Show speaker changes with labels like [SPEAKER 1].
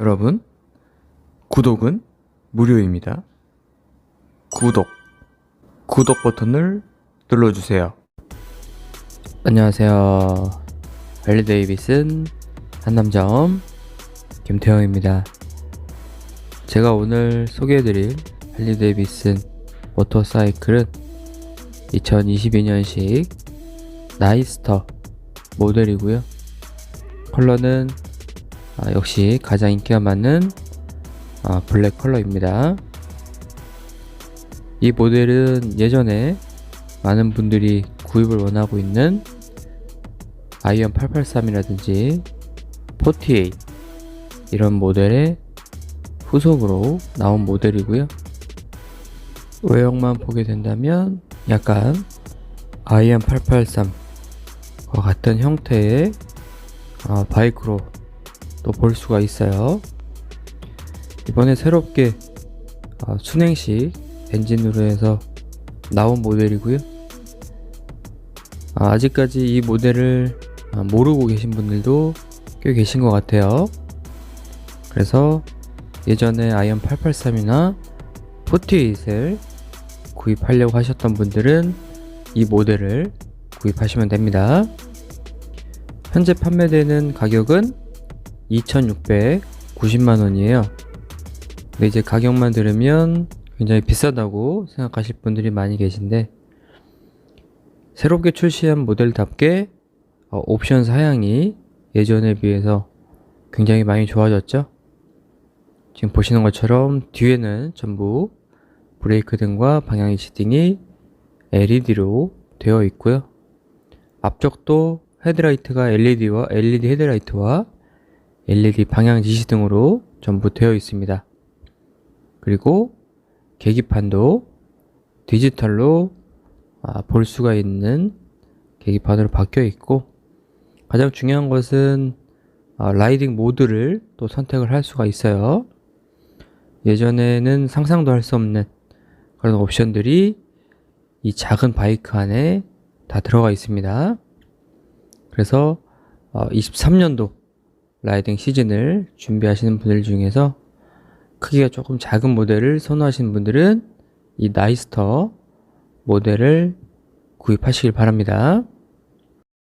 [SPEAKER 1] 여러분, 구독은 무료입니다. 구독, 구독 버튼을 눌러주세요. 안녕하세요. 할리 데이비슨 한남자엄 김태형입니다. 제가 오늘 소개해드릴 할리 데이비슨 모터사이클은 2022년식 나이스터 모델이고요. 컬러는 아, 역시 가장 인기가 많은 아, 블랙 컬러입니다. 이 모델은 예전에 많은 분들이 구입을 원하고 있는 아이언 883이라든지 48 이런 모델의 후속으로 나온 모델이고요. 외형만 보게 된다면 약간 아이언 883과 같은 형태의 아, 바이크로 또 볼 수가 있어요. 이번에 새롭게 아, 순행식 엔진으로 해서 나온 모델이고요. 아, 아직까지 이 모델을 아, 모르고 계신 분들도 꽤 계신 것 같아요. 그래서 예전에 아이언 883이나 48을 구입하려고 하셨던 분들은 이 모델을 구입하시면 됩니다. 현재 판매되는 가격은 2,690만 원이에요. 근데 이제 가격만 들으면 굉장히 비싸다고 생각하실 분들이 많이 계신데 새롭게 출시한 모델답게 어, 옵션 사양이 예전에 비해서 굉장히 많이 좋아졌죠. 지금 보시는 것처럼 뒤에는 전부 브레이크 등과 방향 지등이 LED로 되어 있고요. 앞쪽도 헤드라이트가 LED와 LED 헤드라이트와 LED 방향 지시 등으로 전부 되어 있습니다. 그리고 계기판도 디지털로 아, 볼 수가 있는 계기판으로 바뀌어 있고 가장 중요한 것은 아, 라이딩 모드를 또 선택을 할 수가 있어요. 예전에는 상상도 할 수 없는 그런 옵션들이 이 작은 바이크 안에 다 들어가 있습니다. 그래서 23년도 라이딩 시즌을 준비하시는 분들 중에서 크기가 조금 작은 모델을 선호하시는 분들은 이 나이스터 모델을 구입하시길 바랍니다.